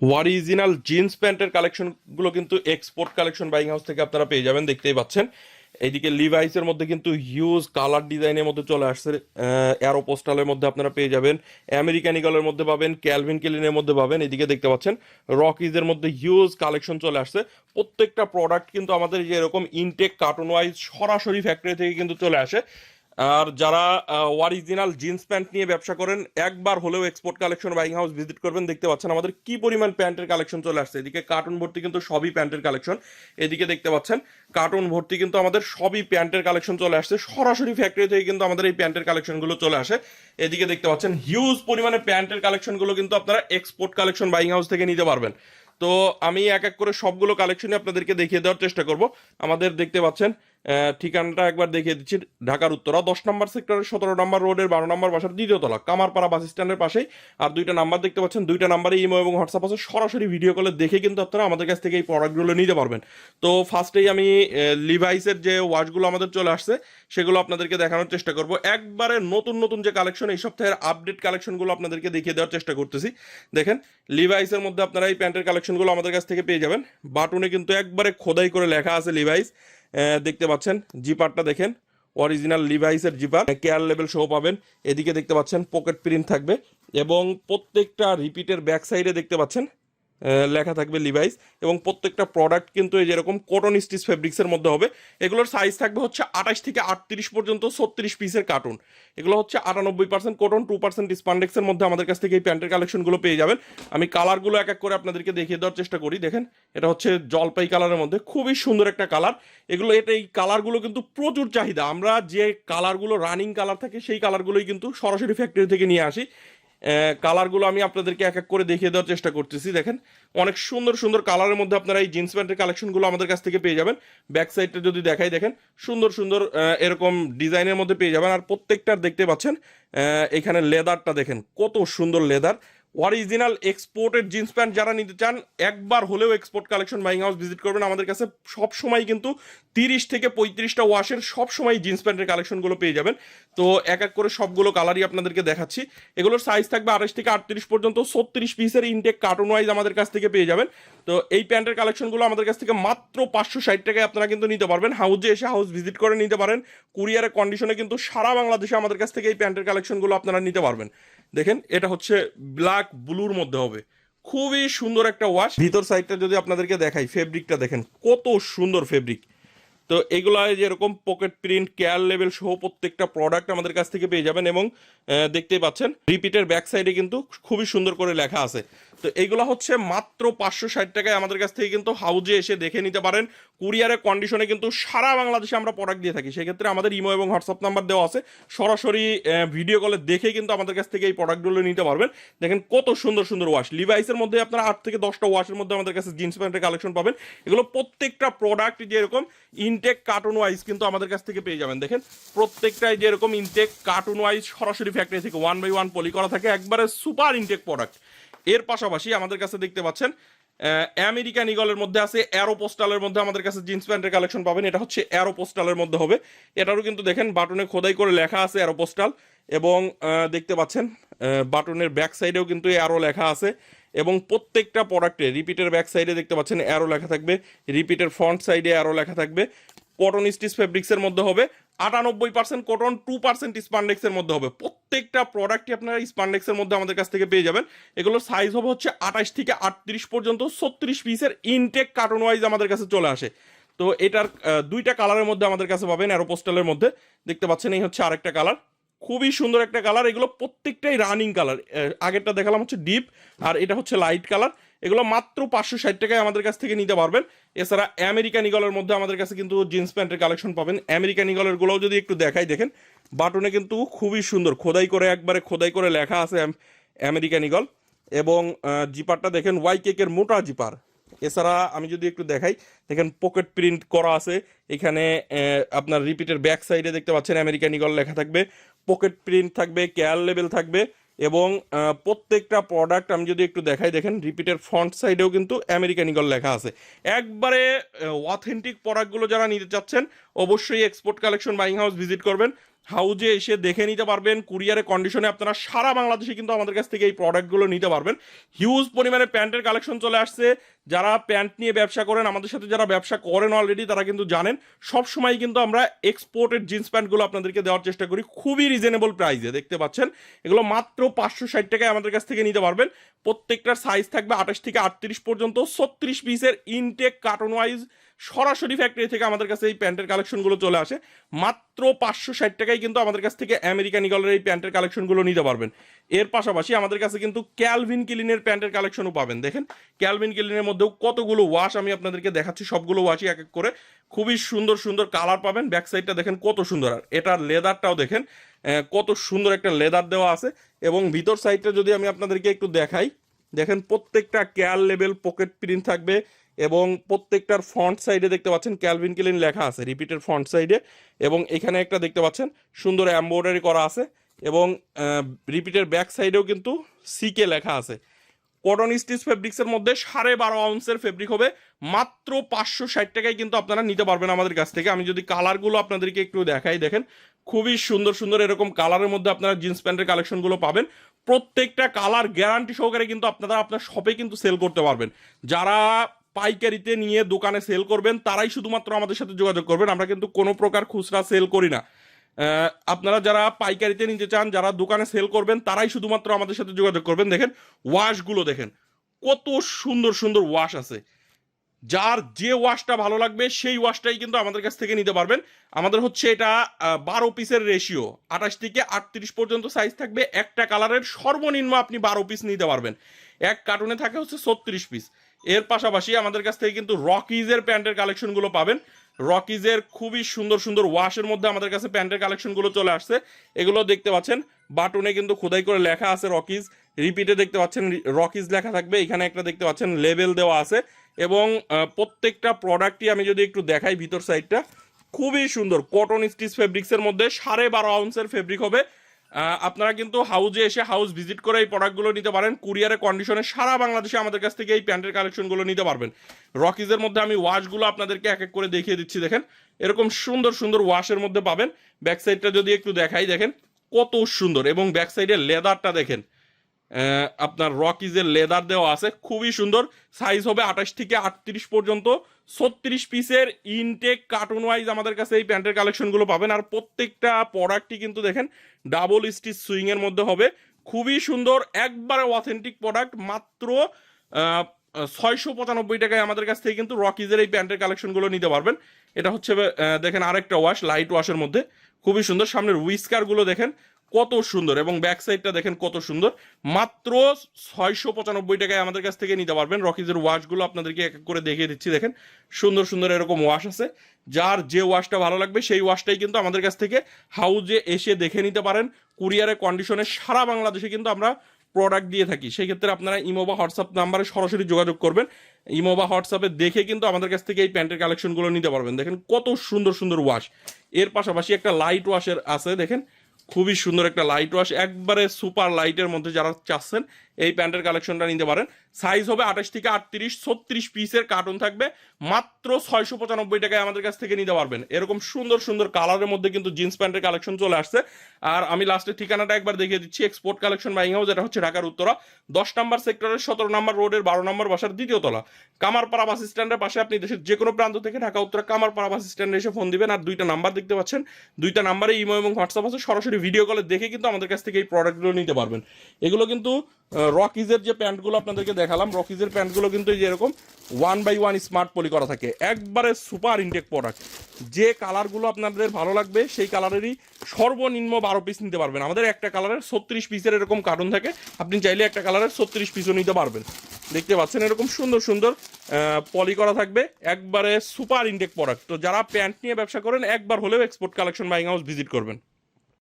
Original jeans প্যান্টের কালেকশনগুলো কিন্তু এক্সপোর্ট কালেকশন বাইং হাউস থেকে আপনারা পেয়ে যাবেন, দেখতেই পাচ্ছেন। এইদিকে লিভাইসের মধ্যে কিন্তু হিউজ কালার ডিজাইনের মধ্যে চলে আসছে অ্যারো পোস্টালের মধ্যে আপনারা পেয়ে যাবেন। আমেরিকান ইগলের মধ্যে পাবেন ক্যালভিন কেলিনের মধ্যে পাবেন এদিকে দেখতে পাচ্ছেন রকিজের মধ্যে হিউজ কালেকশন চলে আসছে। প্রত্যেকটা প্রোডাক্ট কিন্তু আমাদের যে এরকম ইনটেক কার্টুন ওয়াইজ সরাসরি ফ্যাক্টরি থেকে কিন্তু চলে আসে। আর যারা অরিজিনাল জিন্স প্যান্ট নিয়ে ব্যবসা করেন, একবার হলেও export collection buying house visit করবেন। দেখতে পাচ্ছেন আমাদের কি পরিমাণ প্যান্টের কালেকশন চলে আসছে। এদিকে কার্টুন ভর্তি কিন্তু সবই প্যান্টের কালেকশন এদিকে দেখতে পাচ্ছেন কার্টুন ভর্তি কিন্তু আমাদের সবই প্যান্টের কালেকশন চলে আসছে। সরাসরি ফ্যাক্টরি থেকে কিন্তু আমাদের এই প্যান্টের কালেকশনগুলো চলে আসে। এদিকে দেখতে পাচ্ছেন হিউজ পরিমাণে প্যান্টের কালেকশনগুলো কিন্তু আপনারা এক্সপোর্ট কালেকশন বাইং হাউস থেকে নিতে পারবেন। তো আমি এক এক করে সবগুলো কালেকশনই আপনাদেরকে দেখিয়ে দেওয়ার চেষ্টা করব। আমাদের দেখতে পাচ্ছেন ঠিকানাটা একবার দেখিয়ে দিচ্ছি। ঢাকার উত্তরা, দশ নম্বর সেক্টরের সতেরো নম্বর রোডের, বারো নম্বর বাসার দ্বিতীয় তলা, কামারপাড়া বাস স্ট্যান্ডের পাশেই। আর দুইটা নাম্বার দেখতে পাচ্ছেন, দুইটা নাম্বারে ইমো এবং হোয়াটসঅ্যাপ আছে। সরাসরি ভিডিও কলে দেখে কিন্তু আপনারা আমাদের কাছ থেকে এই প্রোডাক্টগুলো নিতে পারবেন। তো ফার্স্টেই আমি লিভাইসের যে ওয়াচগুলো আমাদের চলে আসছে, সেগুলো আপনাদেরকে দেখানোর চেষ্টা করব। একবারে নতুন নতুন যে কালেকশন এই সপ্তাহের আপডেট কালেকশনগুলো আপনাদেরকে দেখিয়ে দেওয়ার চেষ্টা করতেছি। দেখেন লিভাইসের মধ্যে আপনারা এই প্যান্টের কালেকশনগুলো আমাদের কাছ থেকে পেয়ে যাবেন। বাটনে কিন্তু একবারে খোদাই করে লেখা আছে লিভাইস দেখতে পাচ্ছেন, জিপারটা দেখেন অরিজিনাল লিভাইসের জিপার। কেয়ার লেভেল সহ পাবেন। এদিকে দেখতে পাচ্ছেন পকেট প্রিন্ট থাকবে এবং প্রত্যেকটা রিপিটের ব্যাক সাইডে দেখতে পাচ্ছেন লেখা থাকবে লিভাইস এবং প্রত্যেকটা প্রোডাক্ট কিন্তু এই যেরকম কটন স্টিচ ফেব্রিক্সের মধ্যে হবে, এগুলোর সাইজ থাকবে হচ্ছে আঠাশ থেকে আটত্রিশ পর্যন্ত ছত্রিশ পিসের কার্টুন এগুলো হচ্ছে আটানব্বই পার্সেন্ট কটন টু পার্সেন্ট স্পান্ডেক্সের মধ্যে আমাদের কাছ থেকে এই প্যান্টের কালেকশনগুলো পেয়ে যাবেন। আমি কালারগুলো এক এক করে আপনাদেরকে দেখিয়ে দেওয়ার চেষ্টা করি, দেখেন, এটা হচ্ছে জলপাই কালারের মধ্যে, খুবই সুন্দর একটা কালার এগুলো, এটা এই কালারগুলো কিন্তু প্রচুর চাহিদা। আমরা যে কালারগুলো রানিং কালার থাকে, সেই কালারগুলোই কিন্তু সরাসরি ফ্যাক্টরি থেকে নিয়ে আসি। কালারগুলো আমি আপনাদেরকে এক এক করে দেখিয়ে দেওয়ার চেষ্টা করতেছি। দেখেন, অনেক সুন্দর সুন্দর কালারের মধ্যে আপনারা এই জিন্স প্যান্টের কালেকশনগুলো আমাদের কাছ থেকে পেয়ে যাবেন। ব্যাক সাইডটা যদি দেখাই, দেখেন, সুন্দর সুন্দর এরকম ডিজাইনের মধ্যে পেয়ে যাবেন। আর প্রত্যেকটার দেখতে পাচ্ছেন এখানে লেদারটা দেখেন, কত সুন্দর leather original exported jeans pant যারা নিতে চান, একবার হলেও export collection buying house visit করবেন। আমাদের কাছে সব সময় কিন্তু তিরিশ থেকে পঁয়ত্রিশটা ওয়াশের সব সময় জিন্স প্যান্টের কালেকশনগুলো পেয়ে যাবেন। তো এক এক করে সবগুলো কালারই আপনাদেরকে দেখাচ্ছি। এগুলোর সাইজ থাকবে আঠাশ থেকে আটত্রিশ পর্যন্ত, ছত্রিশ পিসের ইনটেক কার্টুন ওয়াইজ আমাদের কাছ থেকে পেয়ে যাবেন। তো এই প্যান্টের কালেকশনগুলো আমাদের কাছ থেকে মাত্র পাঁচশো ষাট টাকায় আপনারা কিন্তু নিতে পারবেন। হাউজে এসে হাউস ভিজিট করে নিতে পারেন। কুরিয়ারের কন্ডিশনে কিন্তু সারা বাংলাদেশে আমাদের কাছ থেকে এই প্যান্টের কালেকশনগুলো আপনারা নিতে পারবেন। দেখেন, এটা হচ্ছে ব্ল্যাক ব্লুর মধ্যে হবে। খুবই সুন্দর একটা ওয়াশ ভিতর সাইডটা যদি আপনাদেরকে দেখাই ফেব্রিকটা দেখেন, কত সুন্দর ফেব্রিক তো এগুলো যেরকম পকেট প্রিন্ট কেয়ার লেভেল সহ প্রত্যেকটা প্রোডাক্ট আমাদের কাছ থেকে পেয়ে যাবেন এবং দেখতেই পাচ্ছেন রিপিটের ব্যাক সাইডে কিন্তু খুবই সুন্দর করে লেখা আছে। তো এগুলো হচ্ছে মাত্র পাঁচশো ষাট টাকায় আমাদের কাছ থেকে কিন্তু হাউজে এসে দেখে নিতে পারেন। কুরিয়ারের কন্ডিশনে কিন্তু সারা বাংলাদেশে আমরা প্রোডাক্ট দিয়ে থাকি। সেক্ষেত্রে আমাদের ইমো এবং হোয়াটসঅ্যাপ নাম্বার দেওয়া আছে। সরাসরি ভিডিও কলে দেখে কিন্তু আমাদের কাছ থেকে এই প্রোডাক্টগুলো নিতে পারবেন। দেখেন কত সুন্দর সুন্দর ওয়াশ লিভাইসের মধ্যে আপনারা আট থেকে দশটা ওয়াশের মধ্যে আমাদের কাছে জিন্স প্যান্টের কালেকশন পাবেন। এগুলো প্রত্যেকটা প্রোডাক্ট যেরকম ইনটেক কার্টুন ওয়াইজ কিন্তু আমাদের কাছ থেকে পেয়ে যাবেন। দেখেন প্রত্যেকটাই যেরকম ইনটেক কার্টুন ওয়াইজ সরাসরি ফ্যাক্টরি থেকে ওয়ান বাই ওয়ান পলি করা থাকে। একবারে সুপার ইনটেক প্রোডাক্ট এর পাশাপাশি আমাদের কাছে দেখতে পাচ্ছেন আমেরিকান ইগলের মধ্যে আছে অ্যারো পোস্টালের মধ্যে আমাদের কাছে জিন্স প্যান্টের কালেকশন পাবেন। এটা হচ্ছে অ্যারো পোস্টালের মধ্যে হবে। এটারও কিন্তু দেখেন, বাটনে খোদাই করে লেখা আছে অ্যারো পোস্টাল এবং দেখতে পাচ্ছেন বাটনের ব্যাক সাইডেও কিন্তু অ্যারো লেখা আছে এবং প্রত্যেকটা প্রোডাক্টে রিপিটের ব্যাক সাইডে দেখতে পাচ্ছেন অ্যারো লেখা থাকবে। রিপিটের ফ্রন্ট সাইডে অ্যারো লেখা থাকবে। কটন স্টিচ ফেব্রিক্সের মধ্যে হবে। আটানব্বই পার্সেন্ট কটন টু পার্সেন্ট স্পান্ডেক্সের মধ্যে হবে। প্রত্যেকটা প্রোডাক্টই আপনারা স্পান্ডেক্সের মধ্যে আমাদের কাছ থেকে পেয়ে যাবেন। এগুলোর সাইজ হবে হচ্ছে আঠাশ থেকে আটত্রিশ পর্যন্ত, ছত্রিশ পিসের ইনটেক কার্টন ওয়াইজ আমাদের কাছে চলে আসে। তো এটার দুইটা কালারের মধ্যে আমাদের কাছে পাবেন অ্যারোপোস্টালের মধ্যে। দেখতে পাচ্ছেন, এই হচ্ছে আরেকটা কালার খুবই সুন্দর একটা কালার এগুলো প্রত্যেকটাই রানিং কালার আগেরটা দেখালাম হচ্ছে ডিপ আর এটা হচ্ছে লাইট কালার এগুলো মাত্র পাঁচশো ষাট টাকায় আমাদের কাছ থেকে নিতে পারবেন। এছাড়া আমেরিকান ইগলের মধ্যে আমাদের কাছে কিন্তু জিন্স প্যান্টের কালেকশন পাবেন। আমেরিকান ইগলের গুলোও যদি একটু দেখাই, দেখেন, বাটনে কিন্তু খুবই সুন্দর, খোদাই করে একবারে খোদাই করে লেখা আছে আম- আমেরিকান ইগল এবং জিপারটা দেখেন, ওয়াই কেকের মোটা জিপার। এছাড়া আমি যদি একটু দেখাই, দেখেন, পকেট প্রিন্ট করা আছে। এখানে আপনার রিপিটের ব্যাক সাইডে দেখতে পাচ্ছেন আমেরিকান ইগল লেখা থাকবে। পকেট প্রিন্ট থাকবে, কেয়ার লেভেল থাকবে। এবং প্রত্যেকটা প্রোডাক্ট আমি যদি একটু দেখাই, দেখেন রিপিটের ফ্রন্ট সাইডেও কিন্তু আমেরিকান ইগল লেখা আছে। একবারে অথেন্টিক প্রোডাক্টগুলো যারা নিতে চাচ্ছেন, অবশ্যই export collection buying house visit করবেন। হাউজে এসে দেখে নিতে পারবেন কুরিয়ারে কন্ডিশনে আপনারা সারা বাংলাদেশে কিন্তু আমাদের কাছ থেকে এই প্রোডাক্টগুলো নিতে পারবেন। হিউজ পরিমাণে প্যান্টের কালেকশন চলে আসছে। যারা প্যান্ট নিয়ে ব্যবসা করেন, আমাদের সাথে যারা ব্যবসা করেন অলরেডি তারা কিন্তু জানেন, সব সময় কিন্তু আমরা এক্সপোর্টেড জিন্স প্যান্টগুলো আপনাদেরকে দেওয়ার চেষ্টা করি খুবই রিজনেবল প্রাইসে দেখতে পাচ্ছেন? এগুলো মাত্র পাঁচশো ষাট টাকায় আমাদের কাছ থেকে নিতে পারবেন। প্রত্যেকটার সাইজ থাকবে আঠাশ থেকে আটত্রিশ পর্যন্ত, ছত্রিশ পিসের ইনটেক কার্টন ওয়াইজ সরাসরি ফ্যাক্টরি থেকে আমাদের কাছে এই প্যান্টের কালেকশনগুলো চলে আসে। মাত্র পাঁচশো ষাট টাকায় কিন্তু আমাদের কাছ থেকে আমেরিকান ইগলের এই প্যান্টের কালেকশনগুলো নিতে পারবেন। এর পাশাপাশি আমাদের কাছে কিন্তু ক্যালভিন কিলিনের প্যান্টের কালেকশনও পাবেন। দেখেন ক্যালভিন কিলিনের মধ্যেও কতগুলো ওয়াশ আমি আপনাদেরকে দেখাচ্ছি। সবগুলো ওয়াশই এক এক করে খুবই সুন্দর সুন্দর কালার পাবেন। ব্যাক সাইডটা দেখেন কত সুন্দর। আর এটার লেদারটাও দেখেন কত সুন্দর একটা লেদার দেওয়া আছে। এবং ভিতর সাইডটা যদি আমি আপনাদেরকে একটু দেখাই, দেখেন প্রত্যেকটা ক্যাল লেভেল পকেট প্রিন্ট থাকবে। এবং প্রত্যেকটার ফ্রন্ট সাইডে দেখতে পাচ্ছেন ক্যালভিন কিলিন লেখা আছে রিপিটের ফ্রন্ট সাইডে। এবং এখানে একটা দেখতে পাচ্ছেন, সুন্দর এম্ব্রয়ডারি করা আছে এবং রিপিটের ব্যাক সাইডেও কিন্তু সিকে লেখা আছে। কটন স্টিচ ফেব্রিক্সের মধ্যে সাড়ে বারো আউন্সের ফেব্রিক হবে, মাত্র পাঁচশো ষাট টাকায় কিন্তু আপনারা নিতে পারবেন আমাদের কাছ থেকে। আমি যদি কালারগুলো আপনাদেরকে একটু দেখাই, দেখেন, খুবই সুন্দর সুন্দর এরকম কালারের মধ্যে আপনারা জিন্স প্যান্টের কালেকশনগুলো পাবেন। প্রত্যেকটা কালার গ্যারান্টি সহকারে কিন্তু আপনারা আপনার শপে কিন্তু সেল করতে পারবেন। যারা পাইকারিতে নিয়ে দোকানে সেল করবেন, তারাই শুধুমাত্র আমাদের সাথে যোগাযোগ করবেন। আমরা কিন্তু কোনো প্রকার খুচরা সেল করি না। আপনারা যারা পাইকারিতে নিতে চান, যারা দোকানে সেল করবেন, তারাই শুধুমাত্র আমাদের সাথে যোগাযোগ করবেন। দেখেন ওয়াশগুলো দেখেন, কত সুন্দর সুন্দর ওয়াশ আছে। যার যে ওয়াশটা ভালো লাগবে, সেই ওয়াশটাই কিন্তু আমাদের কাছ থেকে নিতে পারবেন। আমাদের হচ্ছে এটা বারো পিসের রেশিও আঠাশ থেকে আটত্রিশ পর্যন্ত সাইজ থাকবে। একটা কালারের সর্বনিম্ন আপনি বারো পিস নিতে পারবেন। এক কার্টুনে থাকে হচ্ছে ছত্রিশ পিস এর পাশাপাশি আমাদের কাছ থেকে কিন্তু রকিজের প্যান্টের কালেকশনগুলো পাবেন। রকিজের খুবই সুন্দর সুন্দর ওয়াশের মধ্যে আমাদের কাছে প্যান্টের কালেকশনগুলো চলে আসছে। এগুলো দেখতে পাচ্ছেন, বাটনে কিন্তু খোদাই করে লেখা আছে রকিজ রিপিটে দেখতে পাচ্ছেন রকিজ লেখা থাকবে, এখানে একটা দেখতে পাচ্ছেন লেবেল দেওয়া আছে। এবং প্রত্যেকটা প্রোডাক্টই আমি যদি একটু দেখাই ভিতর সাইডটা খুবই সুন্দর। কটন স্টিচ ফেব্রিক্সের মধ্যে সাড়ে বারো আউন্সের ফেব্রিক হবে। আপনারা কিন্তু হাউজে এসে হাউস ভিজিট করে এই প্রোডাক্টগুলো নিতে পারেন। কুরিয়ারে কন্ডিশনে সারা বাংলাদেশে আমাদের কাছ থেকে এই প্যান্টের কালেকশনগুলো নিতে পারবেন। রকিজের মধ্যে আমি ওয়াশগুলো আপনাদেরকে এক এক করে দেখিয়ে দিচ্ছি, দেখেন। এরকম সুন্দর সুন্দর ওয়াশের মধ্যে পাবেন। ব্যাক সাইডটা যদি একটু দেখাই, দেখেন, কত সুন্দর। এবং ব্যাক সাইডের লেদারটা দেখেন আপনার রকিজের লেদার দেওয়া আছে, খুবই সুন্দর। সাইজ হবে আঠাশ থেকে আটত্রিশ পর্যন্ত। ছত্রিশ পিসের ইনটেক কার্টুন ওয়াইজ আমাদের কাছে এই প্যান্টের কালেকশনগুলো পাবেন। আর প্রত্যেকটা প্রোডাক্টই কিন্তু দেখেন ডাবল স্টিচ সুইং এর মধ্যে হবে। খুবই সুন্দর, একবারে অথেন্টিক প্রোডাক্ট মাত্র ছয়শো পঁচানব্বই টাকায় আমাদের কাছ থেকে কিন্তু রকিজের এই প্যান্টের কালেকশনগুলো নিতে পারবেন। এটা হচ্ছে দেখেন আরেকটা ওয়াশ লাইট ওয়াশের মধ্যে। খুবই সুন্দর, সামনের উইস্কারগুলো দেখেন কত সুন্দর এবং ব্যাক সাইডটা দেখেন কত সুন্দর। মাত্র ছয়শো পঁচানব্বই টাকায় আমাদের কাছ থেকে নিতে পারবেন। রকিজের ওয়াশগুলো আপনাদেরকে এক এক করে দেখিয়ে দিচ্ছি, দেখেন। সুন্দর সুন্দর এরকম ওয়াশ আছে। যার যে ওয়াশটা ভালো লাগবে, সেই ওয়াশটাই কিন্তু আমাদের কাছ থেকে হাউজে এসে দেখে নিতে পারেন। কুরিয়ারের কন্ডিশনে সারা বাংলাদেশে কিন্তু আমরা প্রোডাক্ট দিয়ে থাকি। সেই ক্ষেত্রে আপনারা ইমো বা হোয়াটসঅ্যাপ নাম্বারে সরাসরি যোগাযোগ করবেন। ইমো বা হোয়াটসঅ্যাপে দেখে কিন্তু আমাদের কাছ থেকে এই প্যান্টের কালেকশনগুলো নিতে পারবেন। দেখেন কত সুন্দর সুন্দর ওয়াশ। এর পাশাপাশি একটা লাইট ওয়াশের আছে, দেখেন। খুবই সুন্দর একটা লাইট ওয়াশ একবারে সুপার লাইটের মধ্যে যারা চাচ্ছেন এই প্যান্টের কালেকশনটা নিতে পারেন। সাইজ হবে আঠাশ থেকে আটত্রিশ, ছত্রিশ পিসের কার্টুন থাকবে। মাত্র ছয়শো পঁচানব্বই টাকায় আমাদের কাছ থেকে নিতে পারবেন। এরকম সুন্দর সুন্দর কালারের মধ্যে কিন্তু জিন্স প্যান্টের কালেকশন চলে আসছে। আর আমি লাস্টের ঠিকানাটা একবার দেখিয়ে দিচ্ছি এক্সপোর্ট কালেকশন বাইং হাউস যেটা হচ্ছে ঢাকার উত্তরা। দশ নম্বর সেক্টরের সতেরো নম্বর রোডের বারো নম্বর বাসার দ্বিতীয় তলা। কামারপাড়া বাস স্ট্যান্ডের পাশে আপনি দেশের যে কোনো প্রান্ত থেকে ঢাকা উত্তরা কামারপাড়া বাস স্ট্যান্ডে এসে ফোন দিবেন। আর দুইটা নাম্বার দেখতে পাচ্ছেন। দুইটা নাম্বারে ইমো এবং হোয়াটসঅ্যাপ আছে। সরাসরি ভিডিও কলে দেখে কিন্তু আমাদের কাছ থেকে এই প্রোডাক্টগুলো নিতে পারবেন। এগুলো কিন্তু রকিজের যে প্যান্টগুলো আপনাদেরকে দেখালাম রকিজের প্যান্টগুলো কিন্তু এই যে এরকম one by one smart poly করা থাকে। একবারে সুপার ইনটেক প্রোডাক্ট যে কালারগুলো আপনাদের ভালো লাগবে, সেই কালারেরই সর্বনিম্ন বারো পিস নিতে পারবেন। আমাদের একটা কালারের ছত্রিশ পিসের এরকম কার্টুন থাকে। আপনি চাইলে একটা কালারের ছত্রিশ পিসও নিতে পারবেন। দেখতে পাচ্ছেন এরকম সুন্দর সুন্দর পলি করা থাকবে। একবারে সুপার ইনটেক প্রোডাক্ট তো যারা প্যান্ট নিয়ে ব্যবসা করেন, একবার হলেও export collection buying house visit করবেন।